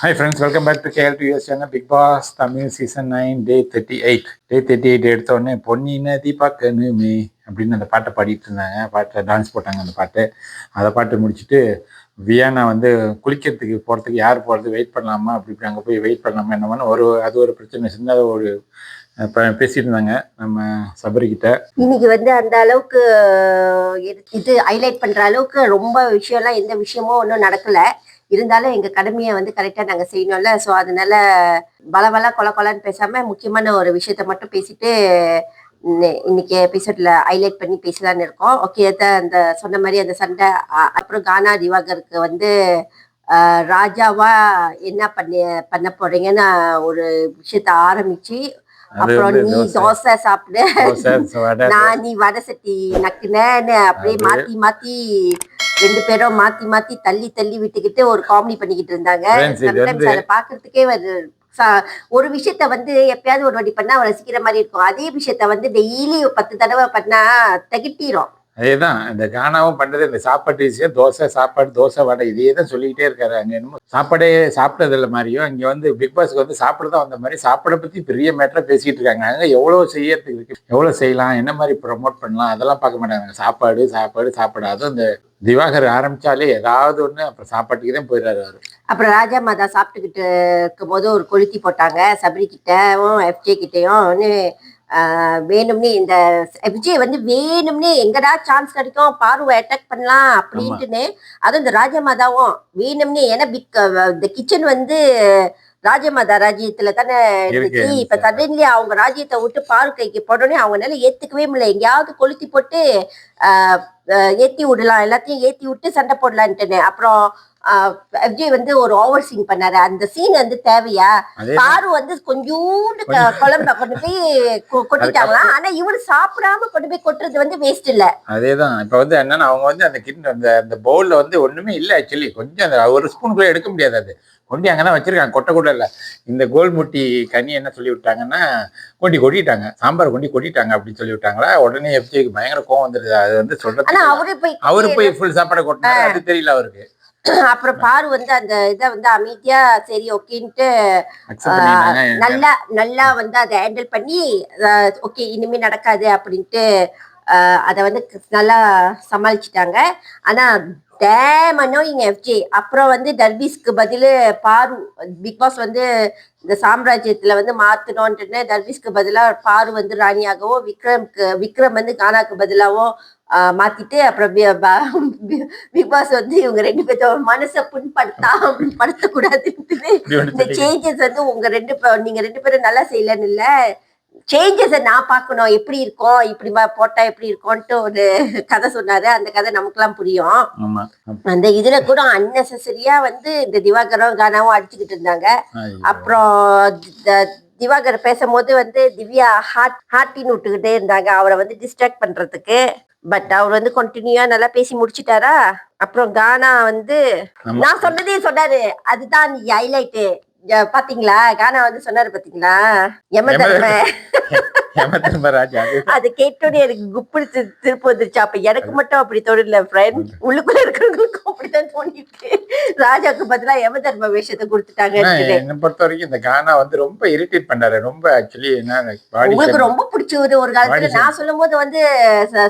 Hi friends welcome back to K L U S channel Big Boss Tamil season nine day thirty eight day thirty eight எடுத்த உடனே பொன்னி நதி அப்படின்னு அந்த பாட்டை பாடிட்டு இருந்தாங்க. பாட்டில் டான்ஸ் போட்டாங்க அந்த பாட்டு. அதை பாட்டு முடிச்சுட்டு வியானா வந்து குளிக்கிறதுக்கு போகிறதுக்கு யார் போகிறது வெயிட் பண்ணலாமா? அப்படி இப்படி அங்கே போய் வெயிட் பண்ணலாமா என்னமான்னு ஒரு அது ஒரு பிரச்சனை. சின்னதாக ஒரு இப்போ பேசிட்டு இருந்தாங்க நம்ம சபரிக்கிட்ட இன்னைக்கு வந்து அந்த அளவுக்கு இது- இது ஹைலைட் பண்ற அளவுக்கு ரொம்ப விஷயம்லாம் எந்த விஷயமும் ஒன்றும் நடக்கல. இருந்தாலும் எங்க கடமையை வந்து கரெக்டா நாங்க செய்யணும்ல. ஸோ அதனால பலபல கொல கொலன்னு பேசாம முக்கியமான ஒரு விஷயத்த மட்டும் பேசிட்டு இன்னை- இன்னைக்கு எபிசோட்ல ஹைலைட் பண்ணி பேசலாம்னு இருக்கோம். ஓகே அந்த சொன்ன மாதிரி அந்த சண்டை அப்புறம் கானா திவாகருக்கு வந்து ராஜாவா என்ன பண்ணி பண்ண போறீங்கன்னு ஒரு விஷயத்த ஆரம்பிச்சு அப்புறம் நீ தோசை. சாப்பிடு. நான் நீ வடை சட்டி நக்குனேன்னு அப்படியே மாத்தி மாத்தி ரெண்டு பேரும் மாத்தி மாத்தி தள்ளி தள்ளி விட்டுக்கிட்டு ஒரு காமெடி பண்ணிக்கிட்டு இருந்தாங்க. வந்து- அதை பாக்குறதுக்கே ஒரு விஷயத்த வந்து எப்பயாவது ஒரு வாட்டி பண்ணா ரசிக்கிற மாதிரி இருக்கும். அதே விஷயத்த வந்து டெய்லி பத்து தடவை பண்ணா தகிட்டிரும். அதேதான் இந்த கானாவும் பண்ணுறது இந்த சாப்பாட்டு விஷயம் தோசை சாப்பாடு தோசை வடை இதையே தான் சொல்லிக்கிட்டே இருக்காரு அங்கே என்னமோ. சாப்பாடே சாப்பிட்டது இல்லை மாதிரியும் இங்கே வந்து பிக் பாஸ்க்கு வந்து சாப்பிட தான் வந்த மாதிரி சாப்பாடை பற்றி பெரிய மேட்டராக பேசிகிட்டு இருக்காங்க. அங்கே எவ்வளோ செய்யறதுக்கு இருக்கு எவ்வளோ செய்யலாம் என்ன மாதிரி ப்ரொமோட் பண்ணலாம் அதெல்லாம் பார்க்க மாட்டாங்க. சாப்பாடு சாப்பாடு சாப்பாடு. அதுவும் இந்த திவாகர் ஆரம்பிச்சாலே ஏதாவது ஒன்று அப்புறம் சாப்பாட்டுக்கு தான் போயிடுறாரு அவர். அப்புறம் ராஜா மாதா சாப்பிட்டுக்கிட்டு இருக்கும்போது ஒரு கொளுத்தி போட்டாங்க. சபரி கிட்டவும் எஃப்ஜே கிட்டேயும் வேணும்னே இந்த எஃப்ஜே வந்து வேணும்னே எங்கடா சான்ஸ் கிடைக்கும் பார்வை அட்டாக் பண்ணலாம் அப்படின்ட்டுன்னு அதுவும் இந்த ராஜா மாதாவும் வேணும்னே ஏன்னா பிக் இந்த கிச்சன் வந்து ராஜமாதா ராஜ்யத்துல தானே இருந்துச்சு. இப்ப சடன்லி அவங்க ராஜ்யத்தை விட்டு பாரு கைக்கு போடனே அவங்களால ஏத்துக்கவே முடியல. எங்கேயாவது கொளுத்தி போட்டு ஏத்தி விடலாம். எல்லாத்தையும் ஏத்தி விட்டு சண்டை போடலான்ட்டுன்னு அப்புறம் விஜய் வந்து ஒரு ஓவர் சீன் பண்ணாரு. அந்த சீன் வந்து தேவையா? பாரு வந்து கொஞ்சோண்டு குழம்ப கொண்டு போய் கொட்டிட்டாங்களாம். ஆனா இவரு சாப்பிடாம கொண்டு போய் கொட்டுறது வந்து வேஸ்ட் இல்ல. அதேதான் இப்ப வந்து என்னன்னா அவங்க வந்து அந்த கிண்ண அந்த அந்த பவுல்ல வந்து ஒண்ணுமே இல்லை ஆக்சுவலி கொஞ்சம் அந்த ஒரு ஸ்பூன் கூட எடுக்க முடியாது அது. கொண்டி அங்கதான் வச்சிருக்காங்க. கொட்டை கூட இல்ல. இந்த கோல்முட்டி கனி என்ன சொல்லி விட்டாங்கன்னா கொண்டி கொட்டிட்டாங்க. சாம்பார் கொண்டி கொட்டிட்டாங்க அப்படின்னு சொல்லி விட்டாங்களா? உடனே எஃப்ஜிக்கு பயங்கர கோவம் வந்துருது. அது வந்து சொல்றது அவரு போய் அவரு போய் ஃபுல் சாப்பாடை கொட்டினாரு. அது தெரியல அவருக்கு. அப்புறம் பாரு வந்து அந்த இதை வந்து அமைதியா சரி ஓகேன்ட்டு நல்லா நல்லா வந்து அதை ஹேண்டில் பண்ணி ஓகே இனிமே நடக்காது அப்படின்ட்டு அதை வந்து நல்லா சமாளிச்சிட்டாங்க. ஆனா டேம் அனோயிங் எஃப்ஜே அப்புறம் வந்து டர்பீஸ்க்கு பதில் பாரு பிக் பாஸ் வந்து இந்த சாம்ராஜ்யத்துல வந்து மாத்தணும்ன்ட்டு டர்பீஸ்க்கு பதிலா பாரு வந்து ராணியாகவோ விக்ரம்க்கு விக்ரம் வந்து கானாக்கு பதிலாவோ மாத்திட்டு அப்புறம் பிக் பாஸ் வந்து இவங்க ரெண்டு பேர்த்தோட மனசை புண்படுத்தா ஒண்ணு இந்த சேஞ்சஸ் வந்து உங்க ரெண்டு நீங்க ரெண்டு பேரும் நல்லா செய்யலன்னு இல்ல சேஞ்சஸை நான் பார்க்கணும் எப்படி இருக்கும் இப்படி போட்டா எப்படி இருக்கும்ன்ட்டு ஒரு கதை சொன்னாரு அந்த கதை நமக்கெல்லாம் புரியும் ஆமா அந்த இதுல கூட அன்னெசரியா வந்து இந்த திவாகரும் கானாவும் அடிச்சுக்கிட்டு இருந்தாங்க. அப்புறம் திவாகர் பேசும்போது வந்து திவ்யா ஹார்ட் ஹார்ட்டின்னு விட்டுக்கிட்டே இருந்தாங்க. அவரை வந்து டிஸ்ட்ராக்ட் பண்றதுக்கு. பட் அவர் வந்து கண்டினியூவா நல்லா பேசி முடிச்சிட்டாரா? அப்புறம் கானா வந்து. நான் சொன்னதே சொன்னாரு. அதுதான் நீ ஹைலைட்டு பாத்தீங்களா? கானா வந்து சொன்னாரு பாத்தீங்களா? யம தர்ம. அது. கேட்டோன்னே எனக்கு குப்பிடி திருப்பி வந்துருச்சு. அப்ப எனக்கு மட்டும் அப்படி தோணல ஃப்ரெண்ட் உள்ளுக்குள்ள இருக்கிறவங்களுக்கும் அப்படித்தான் தோணிருக்கு ராஜாக்கு பதிலா யம தர்ம வேஷத்தை கொடுத்துட்டாங்க என்னை பொறுத்த வரைக்கும் இந்த கானா வந்து ரொம்ப இரிட்டேட் பண்ணாரு. ரொம்ப ஆக்சுவலி என்ன உங்களுக்கு ரொம்ப பிடிச்சது ஒரு காலத்துல. நான் சொல்லும் போது வந்து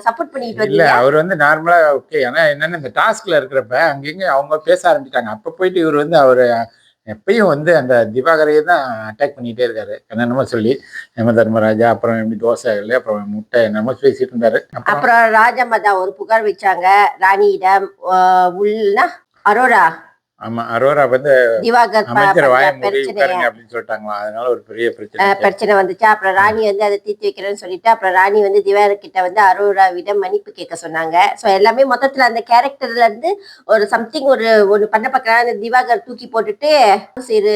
சப்போர்ட் பண்ணிட்டு இல்ல அவர் வந்து நார்மலா ஓகே ஆனா என்னன்னா இந்த டாஸ்க்ல இருக்கிறப்ப அங்கங்க அவங்க பேச ஆரம்பிச்சிட்டாங்க. அப்ப போயிட்டு இவர் வந்து அவரு எப்பயும் வந்து அந்த திவாகரையை தான் அட்டாக் பண்ணிட்டே இருக்காரு. என்னென்னமோ சொல்லி யம தர்மராஜா அப்புறம் எப்படி தோசை இல்லை அப்புறம் முட்டை என்னமோ பேசிட்டு இருந்தாரு. அப்புறம் ராஜம்மா தான் ஒரு புகார் வச்சாங்க. ராணியிடம் ஆஹ் அரோரா ஆமா அரோரா வந்து திவாகர் அப்படின்னு சொல்லிட்டாங்களா? அதனால ஒரு பெரிய பிரச்சனை பிரச்சனை வந்துச்சு. அப்புறம் ராணி வந்து அதை தீர்த்து வைக்கிறேன்னு சொல்லிட்டு அப்புறம் ராணி வந்து திவாகர் கிட்ட வந்து அரோராவிடம் மன்னிப்பு கேட்க சொன்னாங்க. ஸோ எல்லாமே மொத்தத்துல அந்த கேரக்டர்ல இருந்து ஒரு சம்திங் ஒரு ஒன்று பண்ண பார்க்கறாங்க திவாகர் தூக்கி போட்டுட்டு செய்யற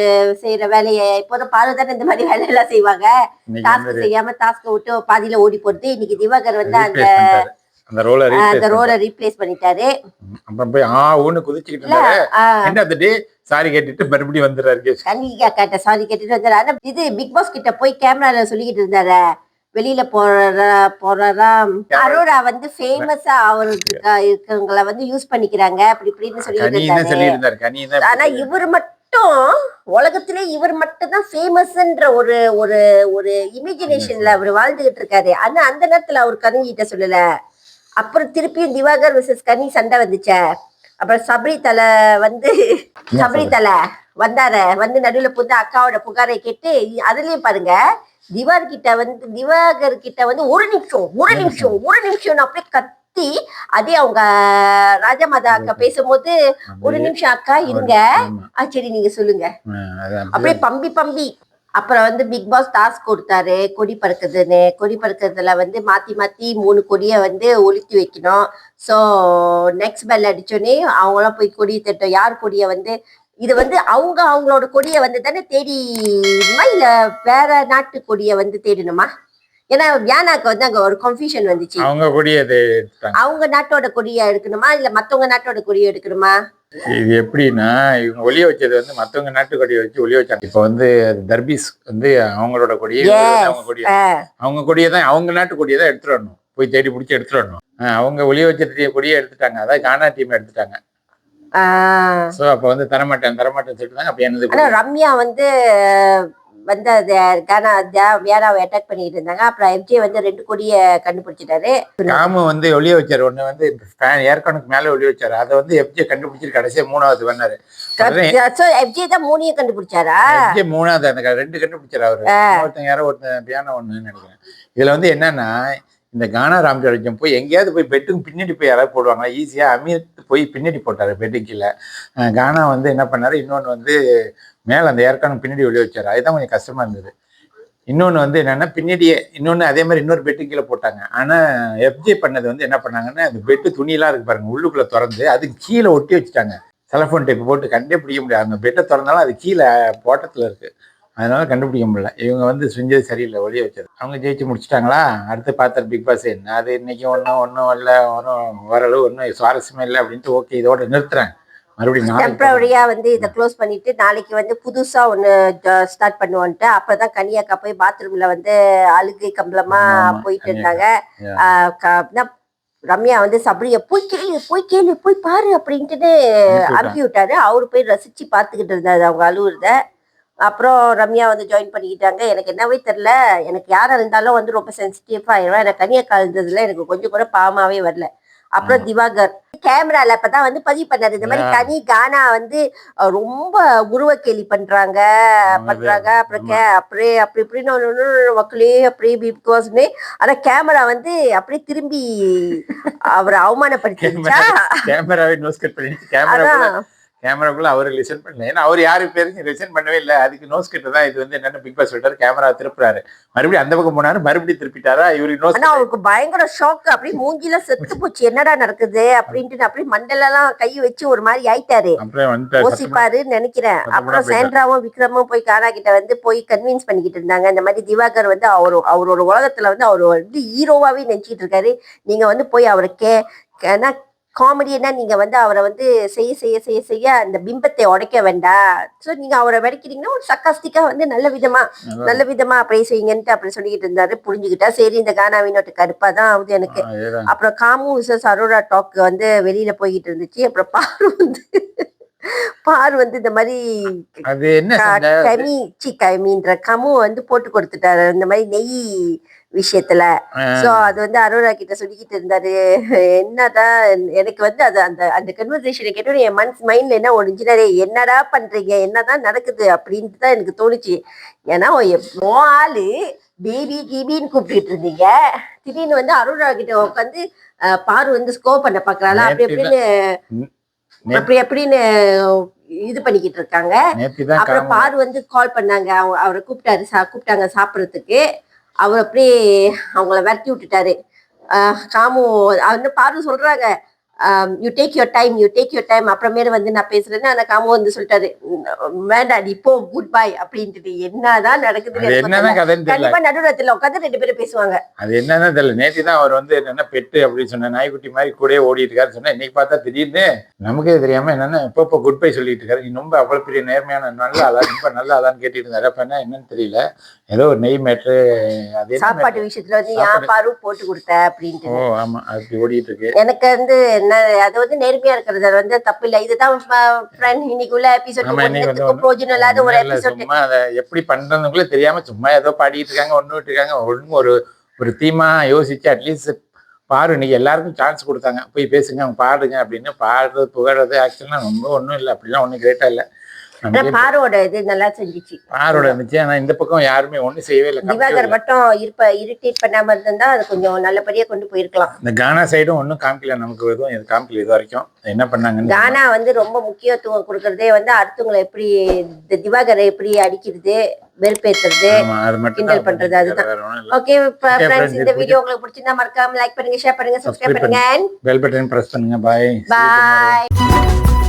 செய்யற வேலையை இப்போதும் பாரு தானே இந்த மாதிரி வேலையெல்லாம் செய்வாங்க. இன்னைக்கு டாஸ்க் செய்யாம டாஸ்க் விட்டு பாதியில ஓடி போறது. இன்னைக்கு திவாகர் வந்து அந்த அந்த ரோலை அந்த ரீப்ளேஸ் ரோலை ரீப்ளேஸ் பண்ணிட்டாரு. அப்புறம் போய் ஆ ஊன்னு குதிச்சுக்கிட்டு இல்ல இருந்தாரு. ஆஹ் end of the day sorry கேட்டுட்டு மறுபடியும் வந்துடுறாரு கேஸ். கன்னிகா கேட்ட சாரி கேட்டுட்டு வந்தாரு ஆனா இது பிக் பாஸ் கிட்ட போய் கேமரால சொல்லிக்கிட்டு இருந்தாரு. வெளியில போற போறாராம் அரோரா வந்து ஃபேமஸா அவருக்கு இருக்கவங்கள வந்து யூஸ் பண்ணிக்கிறாங்க. அப்படி இப்படின்னு சொல்லிட்டு ஆனா இவர் மட்டும் உலகத்திலே இவர் மட்டும் தான் ஃபேமஸ்ன்ற ஒரு ஒரு ஒரு இமேஜினேஷன்ல அவர் வாழ்ந்துகிட்டு இருக்காரு. ஆனா அந்த நேரத்துல அவர் கனிங்கிட்ட சொல்லல. அப்புறம் திருப்பியும் திவாகர் விசஸ் கனி சண்டை வந்துச்சே. அப்புறம் சபரி தலை வந்து சபரி தலை வந்தாரு வந்து நடுவுல புந்து அக்காவோட புகாரை கேட்டு அதுலயும் பாருங்க திவார் கிட்ட வந்து திவாகர் கிட்ட வந்து ஒரு நிமிஷம் ஒரு நிமிஷம் ஒரு நிமிஷம் அப்படியே கத்தி அதே அவங்க ராஜமாதா அக்கா பேசும்போது ஒரு நிமிஷம் அக்கா இருங்க. ஆ சரி நீங்க சொல்லுங்க. அப்படியே. பம்பி பம்பி. அப்புறம் வந்து பிக் பாஸ் டாஸ்க் கொடுத்தாரு கொடி பறக்குதுன்னு. கொடி பறக்குறதுல வந்து மாத்தி மாத்தி மூணு கொடியை வந்து ஒளித்தி வைக்கணும். ஸோ நெக்ஸ்ட் பெல் அடிச்சோடனே அவங்களாம் போய் கொடி தட்டும். யார் கொடியை வந்து இது வந்து அவங்க அவங்களோட கொடியை வந்து தானே தேடிணுமா இல்ல வேற நாட்டு கொடியை வந்து தேடணுமா? ஏன்னா வியானாக்கு வந்து அங்க ஒரு கன்ஃபியூஷன் வந்துச்சு. அவங்க கூடிய அவங்க நாட்டோட கொடியை எடுக்கணுமா? இல்ல மத்தவங்க நாட்டோட கொடியை எடுக்கணுமா? இது எப்படின்னா இவங்க ஒளிய வச்சது வந்து மத்தவங்க நாட்டு கொடியை வச்சு ஒளிய வச்சாங்க. இப்போ வந்து தர்பீஸ் வந்து அவங்களோட கொடியை அவங்க கொடியை. அவங்க கொடியை தான் அவங்க நாட்டு கொடியை தான் எடுத்துட்டு வரணும். போய் தேடி பிடிச்சி எடுத்துட்டு வரணும். அவங்க ஒளிய வச்ச கொடியை எடுத்துட்டாங்க. அதான் கானா டீம் எடுத்துட்டாங்க. ஸோ அப்போ வந்து தரமாட்டேன் தரமாட்டேன்னு சொல்லிட்டு அப்போ என்னது ரம்யா வந்து வந்து அது கானா வியானாவை அட்டாக் பண்ணிட்டு இருந்தாங்க. அப்புறம் எம்ஜே வந்து ரெண்டு கொடிய கண்டுபிடிச்சிட்டாரு. காமு வந்து ஒளிய வச்சாரு. ஒண்ணு வந்து ஃபேன் ஏர்கனுக்கு மேல ஒளிய வச்சாரு. அதை வந்து எப்ஜே கண்டுபிடிச்சிட்டு கடைசியா மூணாவது பண்ணாரு. எம்ஜே தான் மூணையும் கண்டுபிடிச்சாரா? எப்ஜே மூணாவது அந்த ரெண்டு கண்டுபிடிச்சாரு அவரு. ஒருத்தன் யாரோ ஒருத்தன் பியானோ ஒண்ணுன்னு நினைக்கிறேன். இதுல வந்து என்னன்னா இந்த கானா ராம்ஜோஜம் போய் எங்கேயாவது போய் பெட்டுக்கு பின்னாடி போய் யாராவது போடுவாங்க ஈஸியாக அமீத் போய் பின்னாடி போட்டார் பெட்டுக்கு கீழே கானா வந்து என்ன பண்ணாரு? இன்னொன்று வந்து மேலே அந்த ஏற்கானம் பின்னாடி ஒளி வச்சார். அதுதான் கொஞ்சம் கஷ்டமாக இருந்தது. இன்னொன்று வந்து என்னென்னா பின்னாடியே இன்னொன்று அதே மாதிரி இன்னொரு பெட்டு கீழே போட்டாங்க. ஆனால் எஃப்ஜே பண்ணது வந்து என்ன பண்ணாங்கன்னா அந்த பெட்டு துணியெல்லாம் இருக்கு பாருங்க உள்ளுக்குள்ளே திறந்து அது கீழே ஒட்டி வச்சுட்டாங்க. செலஃபோன் டைப் போட்டு கண்டே பிடிக்க முடியாது. அந்த பெட்டை திறந்தாலும் அது கீழே போட்டத்தில் இருக்குது அதனால கண்டுபிடிக்க முடியல. இவங்க வந்து செஞ்சது சரியில்லை ஒளிய வச்சது. அவங்க ஜெயிச்சு முடிச்சிட்டாங்களா? அடுத்து பார்த்தாரு பிக் பாஸ் என்ன? அது இன்னைக்கு ஒன்றும் ஒன்றும் இல்லை ஒன்றும் ஓரளவு ஒன்றும் சுவாரஸ்யமே இல்லை அப்படின்ட்டு ஓகே இதோட நிறுத்துறேன். மறுபடியும் வந்து இதை க்ளோஸ் பண்ணிட்டு நாளைக்கு வந்து புதுசா ஒண்ணு ஸ்டார்ட் பண்ணுவோன்ட்டு அப்பதான் கனியாக்கா போய் பாத்ரூம்ல வந்து அழுகை கம்பளமா போயிட்டு. இருந்தாங்க. ரம்யா வந்து சபரியை போய் கேளு போய் கேளு போய் பாரு அப்படின்ட்டு அனுப்பி விட்டாரு அவரு போய் ரசிச்சு பார்த்துக்கிட்டு இருந்தாரு அவங்க அழுவுறத. அப்புறம் ரம்யா வந்து ஜாயின் பண்ணிக்கிட்டாங்க. எனக்கு என்னவே தெரியல. எனக்கு யாரா இருந்தாலும் வந்து ரொம்ப சென்சிட்டிவ் ஆயிடுவேன். எனக்கு கனியாக்கா இருந்ததுல எனக்கு கொஞ்சம் கூட பாவமாவே வரல. அப்புறம் திவாகர். கேமரால இப்பதான் வந்து பதிவு பண்ணாரு. இந்த மாதிரி. கனி கானா வந்து ரொம்ப உருவ கேலி பண்றாங்க. பண்றாங்க. அப்புறம். கே- அப்படியே அப்படி இப்படின்னு மக்களே அப்படியே பிகாஸ்னு ஆனா கேமரா வந்து அப்படியே திரும்பி அவரை அவமானப்படுத்திடுச்சா? கேமராக்குள்ள அவர் லிசன் பண்ணல ஏன்னா அவர் யாரு பேருக்கு லிசன் பண்ணவே இல்லை. அதுக்கு நோஸ் கிட்ட தான் இது வந்து என்னன்னு பிக் பாஸ் சொல்லிட்டாரு. கேமரா திருப்புறாரு. மறுபடியும் அந்த பக்கம் போனாரு. மறுபடியும் திருப்பிட்டாரா? இவருக்கு நோஸ் அவருக்கு பயங்கர ஷாக் அப்படியே மூஞ்சில செத்து போச்சு. என்னடா நடக்குது? அப்படின்ட்டு அப்படியே மண்டலெல்லாம் கை வச்சு ஒரு மாதிரி ஆயிட்டாரு. யோசிப்பாருன்னு நினைக்கிறேன். அப்புறம். சேண்ட்ராவும் விக்ரமும் போய் கானா கிட்ட வந்து போய் கன்வின்ஸ் பண்ணிக்கிட்டு இருந்தாங்க. இந்த மாதிரி திவாகர் வந்து அவரு அவரோட உலகத்துல வந்து அவர் வந்து ஹீரோவாவே நினைச்சிட்டு இருக்காரு. நீங்க வந்து போய் அவரை கே ஏன்னா காமெடினா நீங்க வந்து அவரை வந்து செய்ய செய்ய செய்ய செய்ய அந்த பிம்பத்தை உடைக்க வேண்டாம். ஸோ நீங்க அவரை வெடிக்கிறீங்கன்னா ஒரு சக்காஸ்டிக்கா வந்து நல்ல விதமா நல்லா நல்ல விதமா அப்படியே செய்யுங்கன்ட்டு அப்படி சொல்லிக்கிட்டு இருந்தாரு. புரிஞ்சுக்கிட்டா சரி இந்த கானாவினோட்டு கருப்பா தான் ஆகுது எனக்கு. அப்புறம் காமு விசஸ் அரோரா டாக் வந்து வெளியில போய்கிட்டு இருந்துச்சு. அப்புறம் பாரு வந்து பாரு வந்து இந்த மாதிரி அது என்ன சண்டை? கமி சி கமின்ற கமு வந்து போட்டு கொடுத்துட்டாரு. இந்த மாதிரி நெய் விஷயத்துல. சோ அது வந்து அரோரா கிட்ட சொல்லிக்கிட்டு இருந்தாரு. என்னதான் எனக்கு வந்து அது அந்த அந்த கன்வர்சேஷனை கேட்டோட என் மனசு மைண்ட்ல என்ன ஒழிஞ்சினாரே என்னடா பண்றீங்க? என்னதான் நடக்குது? அப்படின்ட்டு தான் எனக்கு தோணுச்சு. ஏன்னா எப்போ ஆளு பேபி கீபின்னு கூப்பிட்டு இருந்தீங்க. திடீர்னு வந்து அரோரா கிட்ட உட்காந்து பாரு வந்து ஸ்கோ பண்ண பாக்குறாளா? அப்படி அப்படின்னு அப்படி அப்படின்னு இது பண்ணிக்கிட்டு இருக்காங்க. அப்புறம் பாரு வந்து கால் பண்ணாங்க. அவங்க அவரை கூப்பிட்டாரு சா கூப்பிட்டாங்க சாப்பிட்றதுக்கு. அவர் அப்படியே அவங்கள விரட்டி விட்டுட்டாரு. காமு வந்து பாரு சொல்றாங்க. You take your time you take your time அப்புறமேல வந்து நான் பேசுறேன்னு அந்த காமு வந்து சொல்லிட்டாரு "உம், வேண்டாம் இப்போ குட் பை அப்படின்ட்டு என்னதான் என்னதான் தெரியல. கண்டிப்பா நடுவரத்துல உட்காந்து ரெண்டு பேரும் பேசுவாங்க. அது என்னன்னு தெரியல. நேத்து தான் அவர் வந்து என்னன்னா பெட்டு அப்படின்னு சொன்ன நாய்க்குட்டி மாதிரி கூடயே ஓடிட்டு இருக்காரு சொன்னா இன்னைக்கு பார்த்தா திடீர்னு நமக்கே தெரியாம என்னன்னா இப்போ இப்போ குட் பை சொல்லிட்டு இருக்காரு. நீ ரொம்ப அவ்வளவு பெரிய நேர்மையான நல்ல ஆளா ரொம்ப நல்ல ஆளான்னு கேட்டுட்டு இருந்தாரு. அப்ப என்ன என்னன்னு தெரியல. ஏதோ ஒரு நெய் மேட்ரு அது சாப்பாட்டு விஷயத்துல வந்து ஏன் பாரு போட்டு கொடுத்த அப்படின்ட்டு. ஓ ஆமா அது ஓடிட்டு இருக்கு. எனக்கு வந்து என்ன அது வந்து நேர்மையா இருக்கிறது அது வந்து தப்பு இல்ல. இதுதான் ஃப்ரெண்ட் இன்னைக்கு உள்ள எபிசோட் பிரோஜனம் இல்லாத ஒரு எபிசோட் சும்மா அதை எப்படி பண்றதுக்குள்ள தெரியாம சும்மா ஏதோ பாடிட்டு இருக்காங்க ஒண்ணு விட்டு இருக்காங்க. ஒன்றும் ஒரு ஒரு தீமா யோசிச்சு அட்லீஸ்ட் பாரு இன்னைக்கு எல்லாருக்கும் சான்ஸ் கொடுத்தாங்க. போய் பேசுங்க அவங்க பாடுங்க அப்படின்னு பாடுறது புகழறது ஆக்சுவலாக ரொம்ப ஒன்றும் இல்லை. அப்படிலாம் ஒன்றும் கிரேட்டா இல்லை. பாரோட இது நல்லா செஞ்சுச்சு. பாரோட இருந்துச்சு. ஆனா இந்த பக்கம் யாருமே ஒன்றும் செய்யவே இல்லை. திவாகர் மட்டும் இருப்ப இரிட்டேட் பண்ணாம இருந்திருந்தா அது கொஞ்சம் நல்லபடியா கொண்டு போயிருக்கலாம். இந்த கானா சைடும் ஒன்றும் காமிக்கல. நமக்கு எதுவும் இது காமிக்கல இது வரைக்கும். என்ன பண்ணாங்கன்னு கானா வந்து ரொம்ப முக்கியத்துவம் கொடுக்கறதே வந்து அடுத்தவங்களை எப்படி இந்த திவாகரை எப்படி அடிக்கிறது மட்டும் கிண்டல் பண்றது அதுதான். ஒண்ணும் ஓகே இந்த வீடியோ உங்களுக்கு பிடிச்சிருந்தா மறக்காம லைக் பண்ணுங்க ஷேர் பண்ணுங்க சப்ஸ்கிரைப் பண்ணுங்க. பெல் பட்டன் பிரஸ் பண்ணுங்க. பாய் பாய்